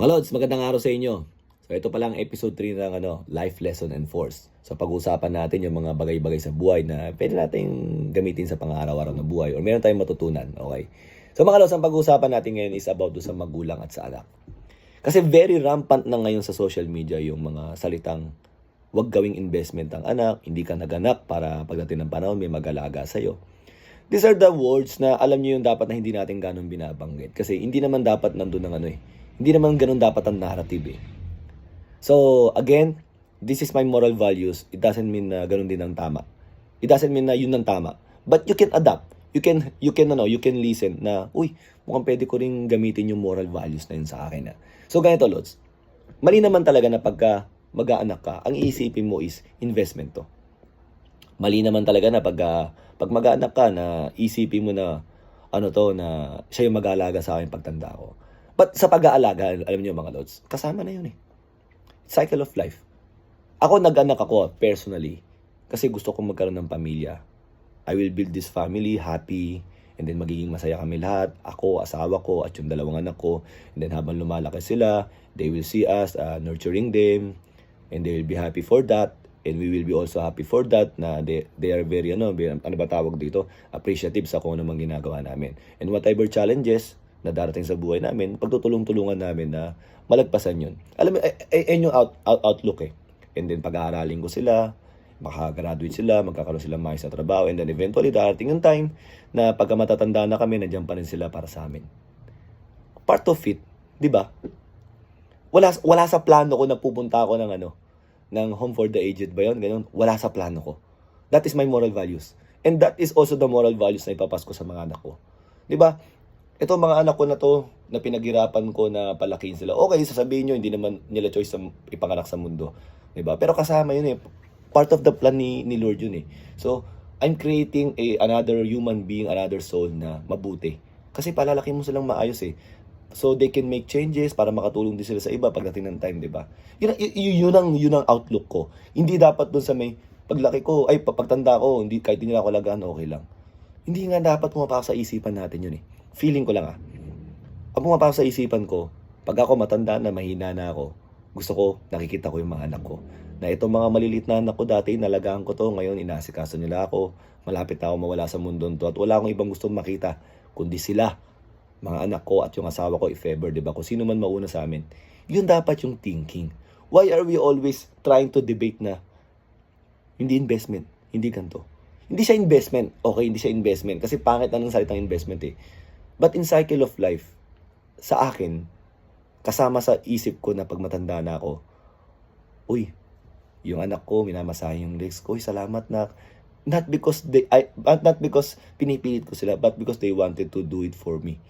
Mga Lods, magandang araw sa inyo. So ito pa lang episode 3 ng ano, Life Lesson and Force. So pag-uusapan natin yung mga bagay-bagay sa buhay na pwede nating gamitin sa pang-araw-araw na buhay or meron tayong matutunan. Okay? So mga Lods, ang pag-uusapan natin ngayon is about do sa magulang at sa anak. Kasi very rampant na ngayon sa social media yung mga salitang wag gawing investment ang anak, hindi ka naganak para pagdating ng panahon may mag-alaga sa'yo. These are the words na alam niyo yung dapat na hindi natin ganun binabanggit. Kasi hindi naman dapat nandun ng ano eh. Hindi naman ganun dapat ang narrative eh. So, again, this is my moral values. It doesn't mean na ganun din ang tama. It doesn't mean na yun ang tama. But you can adapt. You can, you can, ano, you can listen na, uy, mukhang pwede ko rin gamitin yung moral values na yun sa akin. Na. So, ganito, Lods. Mali naman talaga na pagka mag-aanak ka, ang iisipin mo is investment to. Mali naman talaga na pag, ah, pag mag-aanak ka na isipin mo na ano to, na siya yung mag-aalaga sa akin pagtanda ko. But sa pag-aalaga, alam niyo mga lods, kasama na yun eh. Cycle of life. Ako nag-anak ako personally kasi gusto kong magkaroon ng pamilya. I will build this family happy and then magiging masaya kami lahat. Ako, asawa ko at yung dalawang anak ko. And then habang lumalaki sila, they will see us uh, nurturing them and they will be happy for that and we will be also happy for that na they, they are very ano, ano ba tawag dito appreciative sa kung ano mang ginagawa namin and whatever challenges na darating sa buhay namin pagtutulong-tulungan namin na malagpasan yun. Alam mo ay, ay, ayun yung out, out, outlook eh. And then pag-aaralin ko sila makagraduate sila magkakaroon sila maayos na trabaho and then eventually darating yung time na pagka matatanda na kami nandiyan pa rin sila para sa amin. Part of it di ba? Wala wala sa plano ko na pupunta ako ng ano ng home for the aged ba yun? Ganun. Wala sa plano ko. That is my moral values. And that is also the moral values na ipapasko sa mga anak ko. Di ba ito mga anak ko na to na pinaghirapan ko na palakihin sila okay sasabihin nyo hindi naman nila choice sa ipanganak sa mundo ba pero kasama yun eh part of the plan ni, ni Lord yun eh so I'm creating a another human being another soul na mabuti kasi palalaki mo silang maayos eh so they can make changes para makatulong din sila sa iba pagdating ng time, 'di ba? Yun, yun, yun ang yun ang outlook ko. Hindi dapat doon sa may paglaki ko, ay pagtanda ko, hindi kahit hindi nila ako lagaan, okay lang. Hindi nga dapat pumapasok sa isipan natin yun eh. Feeling ko lang ah. Ang pumapasok sa isipan ko, pag ako matanda na mahina na ako, gusto ko nakikita ko yung mga anak ko. Na itong mga malilit na anak ko dati, nalagaan ko to, ngayon inasikaso nila ako, malapit na ako mawala sa mundo to at wala akong ibang gustong makita kundi sila mga anak ko at yung asawa ko if ever, di ba? Kung sino man mauna sa amin. Yun dapat yung thinking. Why are we always trying to debate na hindi investment, hindi ganito? Hindi siya investment. Okay, hindi siya investment. Kasi pangit na ng salitang investment eh. But in cycle of life, sa akin, kasama sa isip ko na pag matanda na ako, uy, yung anak ko, minamasahe yung legs ko, uy, salamat na. Not because they, I, not because pinipilit ko sila, but because they wanted to do it for me.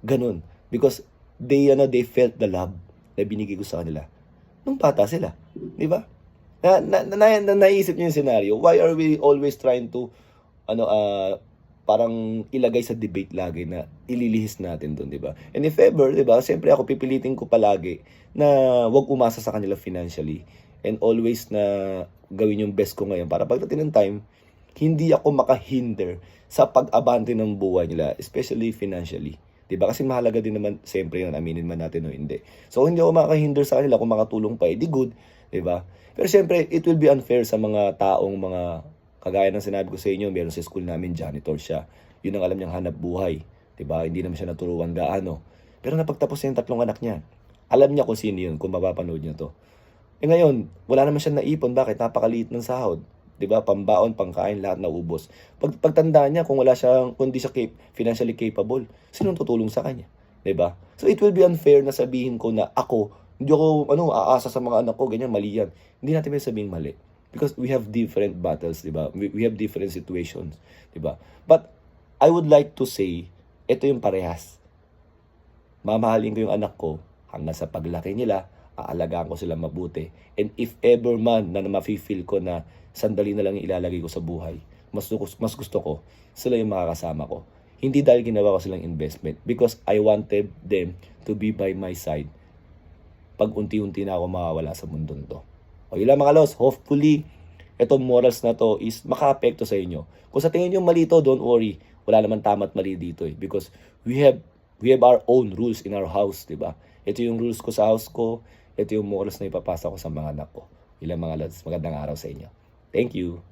Ganun. Because they, ano, they felt the love na binigay ko sa kanila. Nung bata sila. Di ba? Na, na, na, na, na, naisip niyo yung scenario. Why are we always trying to, ano, ah, parang ilagay sa debate lagi na ililihis natin doon, di ba? And if ever, di ba, siyempre ako pipilitin ko palagi na wag umasa sa kanila financially and always na gawin yung best ko ngayon para pagdating ng time, hindi ako makahinder sa pag-abante ng buhay nila, especially financially. 'Di ba? Kasi mahalaga din naman siyempre yun, aminin man natin o hindi. So hindi ako makahinder sa kanila kung makatulong pa, edi good, 'di ba? Pero siyempre, it will be unfair sa mga taong mga kagaya ng sinabi ko sa inyo, meron sa school namin janitor siya. Yun ang alam niyang hanap buhay, 'di ba? Hindi naman siya naturuan gaano. Pero napagtapos niya yung tatlong anak niya. Alam niya kung sino yun, kung mapapanood niya to. Eh ngayon, wala naman siya naipon. Bakit? Napakaliit ng sahod. 'di ba? Pambaon, pangkain, lahat naubos. Pag pagtanda niya kung wala siyang kung di siya cap, financially capable, sino tutulong sa kanya? 'Di ba? So it will be unfair na sabihin ko na ako hindi ako ano aasa sa mga anak ko ganyan mali yan. Hindi natin may sabihin mali because we have different battles, 'di ba? We, we have different situations, 'di ba? But I would like to say ito yung parehas. Mamahalin ko yung anak ko hanggang sa paglaki nila, aalagaan ko sila mabuti. And if ever man na mafe-feel ko na sandali na lang ilalagay ko sa buhay, mas, mas gusto ko, sila yung makakasama ko. Hindi dahil ginawa ko silang investment because I wanted them to be by my side pag unti-unti na ako makawala sa mundo to. O yun lang mga los, hopefully, itong morals na to is maka-apekto sa inyo. Kung sa tingin nyo mali to, don't worry. Wala naman tama at mali dito eh. Because we have we have our own rules in our house, di ba? Ito yung rules ko sa house ko. Ito yung morals na ipapasa ko sa mga anak ko. Ilang mga lads, magandang araw sa inyo. Thank you.